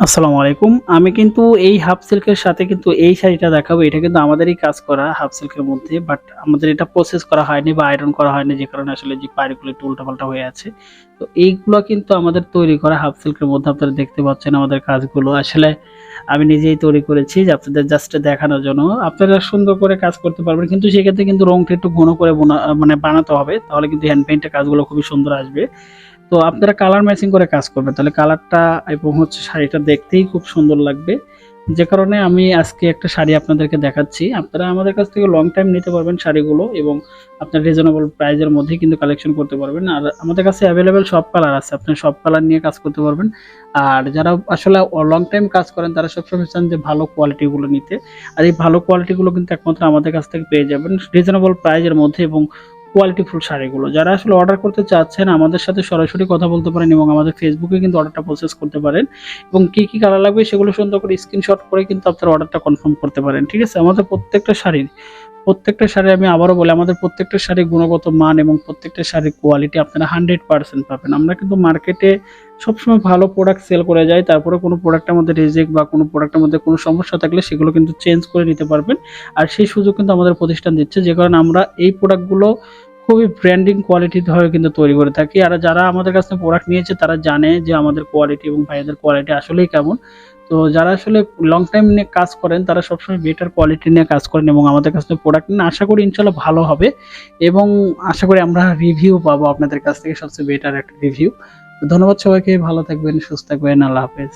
আসসালামু আলাইকুম। আমি কিন্তু এই হাফ সিল্কের সাথে কিন্তু এই শাড়িটা দেখাবো। এটা কিন্তু আমাদেরই কাজ করা হাফ সিল্কের মধ্যে বাট আমাদের এটা প্রসেস করা হয়নি বা আয়রন করা হয়নি যে কারণে আসলে যে পাড়িগুলো একটু উল্টাপাল্টা হয়ে আছে। তো এইগুলো কিন্তু আমাদের তৈরি করা হাফ সিল্কের মধ্যে আপনারা দেখতে পাচ্ছেন আমাদের কাজগুলো। আসলে আমি নিজেই তৈরি করেছি যে আপনাদের জাস্ট দেখানোর জন্য। আপনারা সুন্দর করে কাজ করতে পারবেন, কিন্তু সেক্ষেত্রে কিন্তু রংটা একটু ঘন করে মানে বানাতে হবে, তাহলে কিন্তু হ্যান্ড পেইন্টের কাজগুলো খুবই সুন্দর আসবে। তো আপনারা কালার ম্যাচিং করে কাজ করবেন। তাহলে কালারটা এবং হচ্ছে শাড়িটা দেখতেই খুব সুন্দর লাগবে। যে কারণে আমি আজকে একটা শাড়ি আপনাদেরকে দেখাচ্ছি। আপনারা আমাদের কাছ থেকে লং টাইম নিতে পারবেন শাড়িগুলো এবং আপনার রিজনেবল প্রাইজের মধ্যেই কিন্তু কালেকশন করতে পারবেন। আর আমাদের কাছে অ্যাভেলেবেল সব কালার আছে। আপনি সব কালার নিয়ে কাজ করতে পারবেন। আর যারা আসলে লং টাইম কাজ করেন, তারা সবসময় চান যে ভালো কোয়ালিটিগুলো নিতে। আর এই ভালো কোয়ালিটিগুলো কিন্তু একমাত্র আমাদের কাছ থেকে পেয়ে যাবেন। রিজনেবল প্রাইজের মধ্যে এবং কোয়ালিটিফুল শাড়িগুলো। যারা আসলে অর্ডার করতে চাচ্ছেন, আমাদের সাথে সরাসরি কথা বলতে পারেন এবং আমাদের ফেসবুকে কিন্তু অর্ডারটা প্রসেস করতে পারেন। এবং কি কি কালার লাগবে সেগুলো সুন্দর করে স্ক্রিনশট করে কিন্তু আপনার অর্ডারটা কনফার্ম করতে পারেন, ঠিক আছে? আমাদের প্রত্যেকটা শাড়ির, প্রত্যেকটা শাড়ি আমি আবারও বলি, আমাদের প্রত্যেকটা শাড়ির গুণগত মান এবং প্রত্যেকটা শাড়ির কোয়ালিটি আপনারা হান্ড্রেড পার্সেন্ট পাবেন। আমরা কিন্তু মার্কেটে সবসময় ভালো প্রোডাক্ট সেল করে যাই, তারপরে কোনো প্রোডাক্টের মধ্যে রিজেক্ট বা কোনো প্রোডাক্টের মধ্যে কোনো সমস্যা থাকলে সেগুলো কিন্তু চেঞ্জ করে নিতে পারবেন। আর সেই সুযোগ কিন্তু আমাদের প্রতিষ্ঠান দিচ্ছে, যে কারণে আমরা এই প্রোডাক্টগুলো খুবই ব্র্যান্ডিং কোয়ালিটিতে হয়ে কিন্তু তৈরি করে থাকি। আর যারা আমাদের কাছ প্রোডাক্ট নিয়েছে, তারা জানে যে আমাদের কোয়ালিটি এবং ভাইয়াদের কোয়ালিটি আসলেই কেমন। তো যারা আসলে লং টাইম নিয়ে কাজ করেন, তারা সবসময় বেটার কোয়ালিটি নিয়ে কাজ করেন এবং আমাদের কাছ থেকে প্রোডাক্ট নিয়ে, আশা করি ইনশাল্লাহ ভালো হবে। এবং আশা করি আমরা রিভিউ পাবো আপনাদের কাছ থেকে সবচেয়ে বেটার একটা রিভিউ ধন্যবাদ সবাইকে, ভালো থাকবেন, সুস্থ থাকবেন, আল্লাহ হাফেজ।